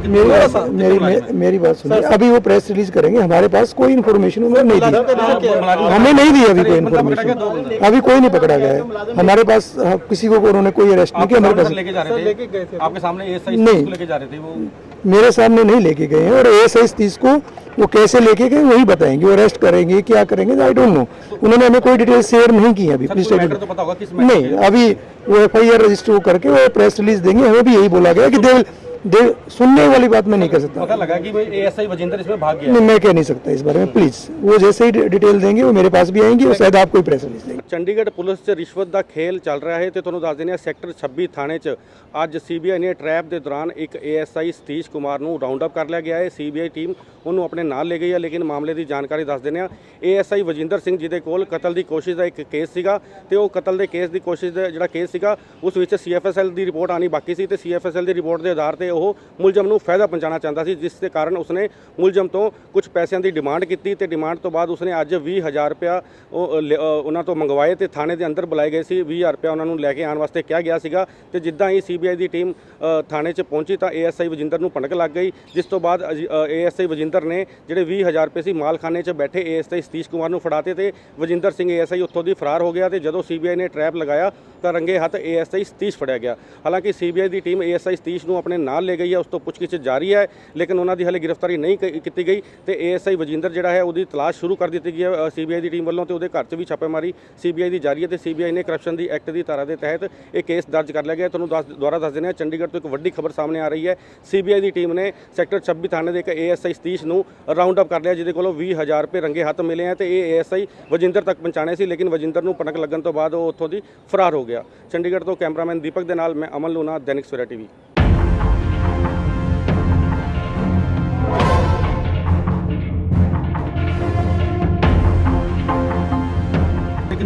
मेरी बात मेरी बात सुनिए। अभी वो प्रेस रिलीज़ करेंगे हमारे पास कोई इन्फॉर्मेशन उन्होंने नहीं दी हमें नहीं दी अभी कोई इन्फॉर्मेशन अभी कोई नहीं पकड़ा गया है। हमारे पास हाँ, किसी को उन्होंने कोई अरेस्ट नहीं किया हमारे पास लेके जा रहे थे? आपके सामने नहीं। लेके जा रहे थे वो? मेरे सामने नहीं लेके गए हैं और एस आई तीस को वो कैसे लेके गए वही बताएँगे। वो अरेस्ट करेंगे क्या करेंगे आई डोंट नो उन्होंने हमें कोई डिटेल शेयर नहीं की है अभी मैटर तो पता होगा किस मैटर नहीं अभी वो एफ़ आई आर रजिस्टर करके वो प्रेस रिलीज़ देंगे हमें भी यही बोला गया कि दे, दे सुनने वाली बात मैं नहीं कर सकता पता लगा कि एएसआई वजिंदर इसमें भाग गया नहीं मैं कह नहीं सकता इस बारे में प्लीज वो जैसे ही डिटेल देंगे वो मेरे पास भी आएंगी और शायद आपको ही प्रेस रिलीज देंगे ਚੰਡੀਗੜ੍ਹ ਪੁਲਿਸ 'ਚ ਰਿਸ਼ਵਤ ਦਾ ਖੇਲ ਚੱਲ ਰਿਹਾ ਹੈ ਤੇ ਤੁਹਾਨੂੰ ਦੱਸ ਦਿੰਦੇ ਹਾਂ ਸੈਕਟਰ 26 ਥਾਣੇ 'ਚ ਅੱਜ ਸੀਬੀਆਈ ਨੇ ਟਰੈਪ ਦੇ ਦੌਰਾਨ ਇੱਕ ਏਐਸਆਈ ਸਤੀਸ਼ ਕੁਮਾਰ ਨੂੰ ਰਾਉਂਡ ਅਪ ਕਰ ਲਿਆ ਗਿਆ ਹੈ ਸੀਬੀਆਈ ਟੀਮ ਉਹਨੂੰ ਆਪਣੇ ਨਾਲ ਲੈ ਗਈ ਹੈ ਲੇਕਿਨ ਮਾਮਲੇ ਦੀ ਜਾਣਕਾਰੀ ਦੱਸ ਦਿੰਦੇ ਹਾਂ ਏਐਸਆਈ ਵਜਿੰਦਰ ਸਿੰਘ ਜਿਹਦੇ ਕੋਲ ਕਤਲ ਦੀ ਕੋਸ਼ਿਸ਼ ਦਾ ਇੱਕ ਕੇਸ ਸੀਗਾ ਤੇ ਉਹ ਕਤਲ ਦੇ ਕੇਸ ਦੀ ਕੋਸ਼ਿਸ਼ ਦਾ ਜਿਹੜਾ ਕੇਸ ਸੀਗਾ ਉਸ ਵਿੱਚ ਸੀਐਫਐਸਐਲ ਦੀ ਰਿਪੋਰਟ ਆਣੀ ਬਾਕੀ ਸੀ ਤੇ ਸੀਐਫਐਸਐਲ ਦੀ ਰਿਪੋਰਟ ਦੇ ਆਧਾਰ ਤੇ ਉਹ ਮੁਲਜ਼ਮ ਨੂੰ ਫਾਇਦਾ ਪਹੁੰਚਾਉਣਾ ਚਾਹੁੰਦਾ ਸੀ ਜਿਸ ਦੇ ਕਾਰਨ ਉਸਨੇ ਮੁਲਜ਼ਮ ਤੋਂ ਕੁਝ ਪੈਸਿਆਂ ਦੀ ਡਿਮਾਂਡ ਕੀਤੀ ਤੇ ਡਿਮਾਂਡ ਤੋਂ ਬਾਅਦ ਉਸਨੇ ਅੱਜ 20000 ਰੁਪਇਆ ਉਹ ਅ, ਉਹਨਾਂ ਤੋਂ ਮੰਗਵਾਏ ਤੇ ਥਾਣੇ ਦੇ ਅੰਦਰ ਬੁਲਾਏ ਗਏ ਸੀ। 20000 ਰੁਪਇਆ ਉਹਨਾਂ ਨੂੰ ਲੈ ਕੇ ਆਉਣ ਵਾਸਤੇ ਕਿਹਾ ਗਿਆ ਸੀਗਾ ਤੇ ਜਿੱਦਾਂ ਹੀ ਸੀਬੀਆਈ ਦੀ ਟੀਮ ਥਾਣੇ 'ਚ ਪਹੁੰਚੀ ਤਾਂ ਏਐਸਆਈ ਵਜਿੰਦਰ ਨੂੰ ਭਣਕ ਲੱਗ ਗਈ ਜਿਸ ਤੋਂ ਬਾਅਦ ਏਐਸਆਈ ਵਜਿੰਦਰ ਨੇ ਜਿਹੜੇ 20000 ਰੁਪਏ ਸੀ ਮਾਲਖਾਨੇ 'ਚ ਬੈਠੇ ਏਐਸਆਈ ਸਤੀਸ਼ ਕੁਮਾਰ ਨੂੰ ਫੜਾਤੇ ਤੇ ਵਜਿੰਦਰ ਸਿੰਘ ਏਐਸਆਈ ਉੱਥੋਂ ਦੀ ਫਰਾਰ ਹੋ ਗਿਆ ਤੇ ਜਦੋਂ ਸੀਬੀਆਈ ਨੇ ਟਰੈਪ ਲਗਾਇਆ ਤਾਂ ਰੰਗੇ ਹੱਥ ਏਐਸਆਈ ਸਤੀਸ਼ ਫੜਿਆ ਗਿਆ। ਹਾਲਾਂਕਿ ਸੀਬੀਆਈ ਦੀ ਟੀਮ ਏਐਸਆਈ ਸਤੀਸ਼ ਨੂੰ ਆਪਣੇ ਨਾਲ ਲੈ ਗਈ ਹੈ, ਉਸ ਤੋਂ ਪੁੱਛਗਿੱਛ ਜਾਰੀ ਹੈ, ਲੇਕਿਨ ਉਹਨਾਂ ਦੀ ਹਲੇ ਗ੍ਰਿਫਤਾਰੀ ਨਹੀਂ ਕ- ਕੀਤੀ ਗਈ ਤੇ ਏਐਸਆਈ ਵਜਿੰਦਰ ਜਿਹੜਾ ਹੈ, ਉਹਦੀ ਤਲਾਸ਼ ਸ਼ੁਰੂ ਕਰ ਦਿੱਤੀ ਗਈ ਹੈ ਸੀਬੀਆਈ ਦੀ ਟੀਮ ਵੱਲੋਂ ਤੇ ਉਹਦੇ ਘਰ 'ਚ ਵੀ ਛਾਪੇਮਾਰੀ ਸੀਬੀਆਈ ਦੀ ਜਾਰੀ ਹੈ ਤੇ ਸੀਬੀਆਈ ਨੇ ਕਰਪਸ਼ਨ ਦੀ ਐਕਟ ਦੀ ਧਾਰਾ ਦੇ ਤਹਿਤ ਇਹ ਕੇਸ ਦਰਜ ਕਰ ਲਿਆ ਗਿਆ। ਹੈ। ਤੁਹਾਨੂੰ ਦੱਸ ਦੁਬਾਰਾ ਦੱਸ ਦਿੰਦੇ ਹਾਂ, ਚੰਡੀਗੜ੍ਹ ਤੋਂ ਇੱਕ ਵੱਡੀ ਖਬਰ ਸਾਹਮਣੇ ਆ ਰਹੀ ਹੈ। ਸੀਬੀਆਈ ਦੀ ਟੀਮ ਨੇ ਸੈਕਟਰ 26 ਥਾਣੇ ਦੇ ਇੱਕ ਏਐਸਆਈ ਸਤੀਸ਼ ਨੂੰ ਰਾਉਂਡ ਅਪ ਕਰ ਲਿਆ, ਜਿਹਦੇ ਕੋਲੋਂ 20000 ਰੁਪਏ ਰੰਗੇ ਹੱਥ ਮਿਲੇ ਹੈ ਤੇ ਇਹ ਏਐਸਆਈ ਵਜਿੰਦਰ ਤੱਕ ਪਹੁੰਚਾਣੇ ਸੀ, ਲੇਕਿਨ ਵਜਿੰਦਰ ਨੂੰ ਪਣਕ ਲੱਗਣ ਤੋਂ ਬਾਅਦ ਉਹ ਉੱਥੋਂ ਦੀ ਫਰਾਰ ਹੋ ਗਿਆ। ਚੰਡੀਗੜ੍ਹ ਤੋਂ ਕੈਮਰਾਮੈਨ ਦੀਪਕ ਦੇ ਨਾਲ ਮੈਂ ਅਮਨ ਲੂਣਾ, ਦੈਨਿਕ ਸਵੇਰਾ ਟੀਵੀ।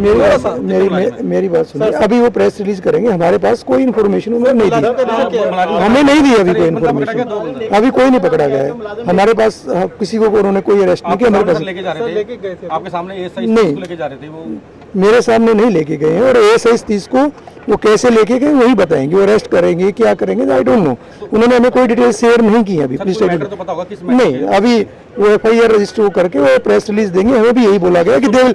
मेरी बात मेरी मेरी बात सुनिए। अभी वो प्रेस रिलीज़ करेंगे हमारे पास कोई इन्फॉर्मेशन उन्होंने नहीं दी। हमें नहीं दी अभी कोई इन्फॉर्मेशन अभी कोई नहीं पकड़ा गया है। हमारे पास हाँ, किसी को उन्होंने कोई अरेस्ट नहीं किया हमारे पास लेके जा रहे थे? आपके सामने नहीं। लेके जा रहे थे वो। मेरे सामने नहीं लेके गए हैं और एस आई तीस को वो कैसे लेके गए वही बताएँगे। वो अरेस्ट करेंगे क्या करेंगे आई डोंट नो उन्होंने हमें कोई डिटेल शेयर नहीं की अभी मैटर तो पता होगा किस मैटर नहीं अभी वो एफ़ आई आर रजिस्टर करके वो प्रेस रिलीज़ देंगे हमें भी यही बोला गया कि दे, दे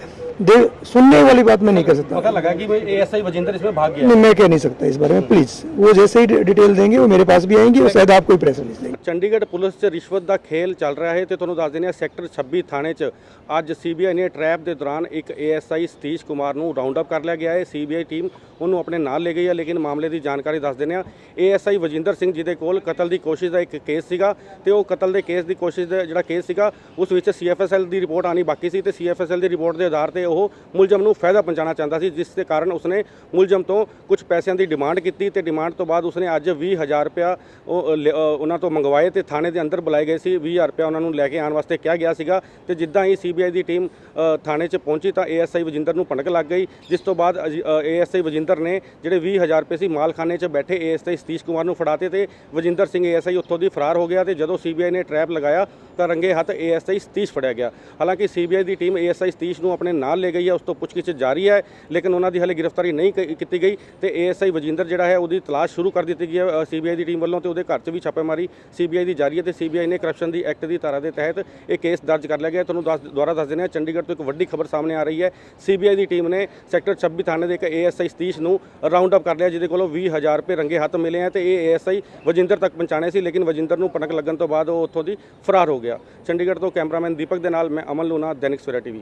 सुनने वाली बात मैं नहीं कर सकता पता लगा कि एएसआई वजिंदर इसमें भाग गया नहीं मैं कह नहीं सकता इस बारे में प्लीज वो जैसे ही डिटेल देंगे वो मेरे पास भी आएंगी और शायद आपको ही प्रेस रिलीज देंगे ਚੰਡੀਗੜ੍ਹ ਪੁਲਿਸ 'ਚ ਰਿਸ਼ਵਤ ਦਾ ਖੇਲ ਚੱਲ ਰਿਹਾ ਹੈ ਤੇ ਤੁਹਾਨੂੰ ਦੱਸ ਦਿੰਦੇ ਹਾਂ ਸੈਕਟਰ 26 ਥਾਣੇ 'ਚ ਅੱਜ ਸੀਬੀਆਈ ਨੇ ਟਰੈਪ ਦੇ ਦੌਰਾਨ ਇੱਕ ਏਐਸਆਈ ਸਤੀਸ਼ ਕੁਮਾਰ ਨੂੰ ਰਾਉਂਡ ਅਪ ਕਰ ਲਿਆ ਗਿਆ ਹੈ ਸੀਬੀਆਈ ਟੀਮ ਉਹਨੂੰ ਆਪਣੇ ਨਾਲ ਲੈ ਗਈ ਹੈ ਲੇਕਿਨ ਮਾਮਲੇ ਦੀ ਜਾਣਕਾਰੀ ਦੱਸ ਦਿੰਦੇ ਹਾਂ ਏਐਸਆਈ ਵਜਿੰਦਰ ਸਿੰਘ ਜਿਹਦੇ ਕੋਲ ਕਤਲ ਦੀ ਕੋਸ਼ਿਸ਼ ਦਾ ਇੱਕ ਕੇਸ ਸੀਗਾ ਤੇ ਉਹ ਕਤਲ ਦੇ ਕੇਸ ਦੀ ਕੋਸ਼ਿਸ਼ ਦਾ ਜਿਹੜਾ ਕੇਸ ਸੀਗਾ ਉਸ ਵਿੱਚ ਸੀਐਫਐਸਐਲ ਦੀ ਰਿਪੋਰਟ ਆਣੀ ਬਾਕੀ ਸੀ ਤੇ ਸੀਐਫਐਸਐਲ ਦੀ ਰਿਪੋਰਟ ਦੇ ਆਧਾਰ ਤੇ ਉਹ ਮੁਲਜ਼ਮ ਨੂੰ ਫਾਇਦਾ ਪਹੁੰਚਾਉਣਾ ਚਾਹੁੰਦਾ ਸੀ ਜਿਸ ਦੇ ਕਾਰਨ ਉਸਨੇ ਮੁਲਜ਼ਮ ਤੋਂ ਕੁਝ ਪੈਸਿਆਂ ਦੀ ਡਿਮਾਂਡ ਕੀਤੀ ਤੇ ਡਿਮਾਂਡ ਤੋਂ ਬਾਅਦ ਉਸਨੇ ਅੱਜ 20000 ਰੁਪਇਆ ਉਹ ਅ, ਉਹਨਾਂ ਤੋਂ ਮੰਗਵਾਏ ਤੇ ਥਾਣੇ ਦੇ ਅੰਦਰ ਬੁਲਾਏ ਗਏ ਸੀ। 20000 ਰੁਪਇਆ ਉਹਨਾਂ ਨੂੰ ਲੈ ਕੇ ਆਉਣ ਵਾਸਤੇ ਕਿਹਾ ਗਿਆ ਸੀਗਾ ਤੇ ਜਿੱਦਾਂ ਹੀ ਸੀਬੀਆਈ ਦੀ ਟੀਮ ਥਾਣੇ 'ਚ ਪਹੁੰਚੀ ਤਾਂ ਏਐਸਆਈ ਵਜਿੰਦਰ ਨੂੰ ਭਣਕ ਲੱਗ ਗਈ। ਜਿਸ ਤੋਂ ਬਾਅਦ ਏਐਸਆਈ ਵਜਿੰਦਰ ਨੇ ਜਿਹੜੇ 20000 ਰੁਪਏ ਸੀ ਮਾਲਖਾਨੇ 'ਚ ਬੈਠੇ ਏਐਸਆਈ ਸਤੀਸ਼ ਕੁਮਾਰ ਨੂੰ ਫੜਾਤੇ ਤੇ ਵਜਿੰਦਰ ਸਿੰਘ ਏਐਸਆਈ ਉੱਥੋਂ ਦੀ ਫਰਾਰ ਹੋ ਗਿਆ ਤੇ ਜਦੋਂ ਸੀਬੀਆਈ ਨੇ ਟਰੈਪ ਲਗਾਇਆ ਤਾਂ ਰੰਗੇ ਹੱਥ ਏਐਸਆਈ ਸਤੀਸ਼ ਫੜਿਆ ਗਿਆ। ਹਾਲਾਂਕਿ ਸੀਬੀਆਈ ਦੀ ਟੀਮ ਏਐਸਆਈ ਸਤੀਸ਼ ਨੂੰ ਆਪਣੇ ਨਾਲ ਲੈ ਗਈ ਹੈ, ਉਸ ਤੋਂ ਪੁੱਛਗਿੱਛ ਜਾਰੀ ਹੈ, ਲੇਕਿਨ ਉਹਨਾਂ ਦੀ ਹਲੇ ਗ੍ਰਿਫਤਾਰੀ ਨਹੀਂ ਕ- ਕੀਤੀ ਗਈ ਤੇ ਏਐਸਆਈ ਵਜਿੰਦਰ ਜਿਹੜਾ ਹੈ, ਉਹਦੀ ਤਲਾਸ਼ ਸ਼ੁਰੂ ਕਰ ਦਿੱਤੀ ਗਈ ਹੈ ਸੀਬੀਆਈ ਦੀ ਟੀਮ ਵੱਲੋਂ ਤੇ ਉਹਦੇ ਘਰ 'ਚ ਵੀ ਛਾਪੇਮਾਰੀ ਸੀਬੀਆਈ ਦੀ ਜਾਰੀ ਹੈ ਤੇ ਸੀਬੀਆਈ ਨੇ ਕਰਪਸ਼ਨ ਦੀ ਐਕਟ ਦੀ ਧਾਰਾ ਦੇ ਤਹਿਤ ਇਹ ਕੇਸ ਦਰਜ ਕਰ ਲਿਆ ਗਿਆ ਹੈ। ਤੁਹਾਨੂੰ ਦੱਸ ਦੁਬਾਰਾ ਦੱਸ ਦਿੰਦੇ ਹਾਂ, ਚੰਡੀਗੜ੍ਹ ਤੋਂ ਇੱਕ ਵੱਡੀ ਖਬਰ ਸਾਹਮਣੇ ਆ ਰਹੀ ਹੈ। ਸੀਬੀਆਈ ਦੀ ਟੀਮ ਨੇ ਸੈਕਟਰ 26 ਥਾਣੇ ਦੇ ਇੱਕ ਏਐਸਆਈ ਸਤੀਸ਼ ਨੂੰ ਰਾਉਂਡ ਅਪ ਕਰ ਲਿਆ, ਜਿਹਦੇ ਕੋਲੋਂ 20000 ਰੁਪਏ ਰੰਗੇ ਹੱਥ ਮਿਲੇ ਆ ਤੇ ਇਹ ਏਐਸਆਈ ਵਜਿੰਦਰ ਤੱਕ ਪਹੁੰਚਾਣੇ ਸੀ, ਲੇਕਿਨ ਵਜਿੰਦਰ ਨੂੰ ਪਣਕ ਲੱਗਣ ਤੋਂ ਬਾਅਦ ਉਹ ਉੱਥੋਂ ਦੀ ਫਰਾਰ ਹੋ ਗਿਆ। ਚੰਡੀਗੜ੍ਹ ਤੋਂ ਕੈਮਰਾਮੈਨ ਦੀਪਕ ਦੇ ਨਾਲ, ਮੈਂ ਅਮਨ ਲੂਨਾ ਦੈਨਿਕ ਸਵੇਰਾ ਟੀਵੀ।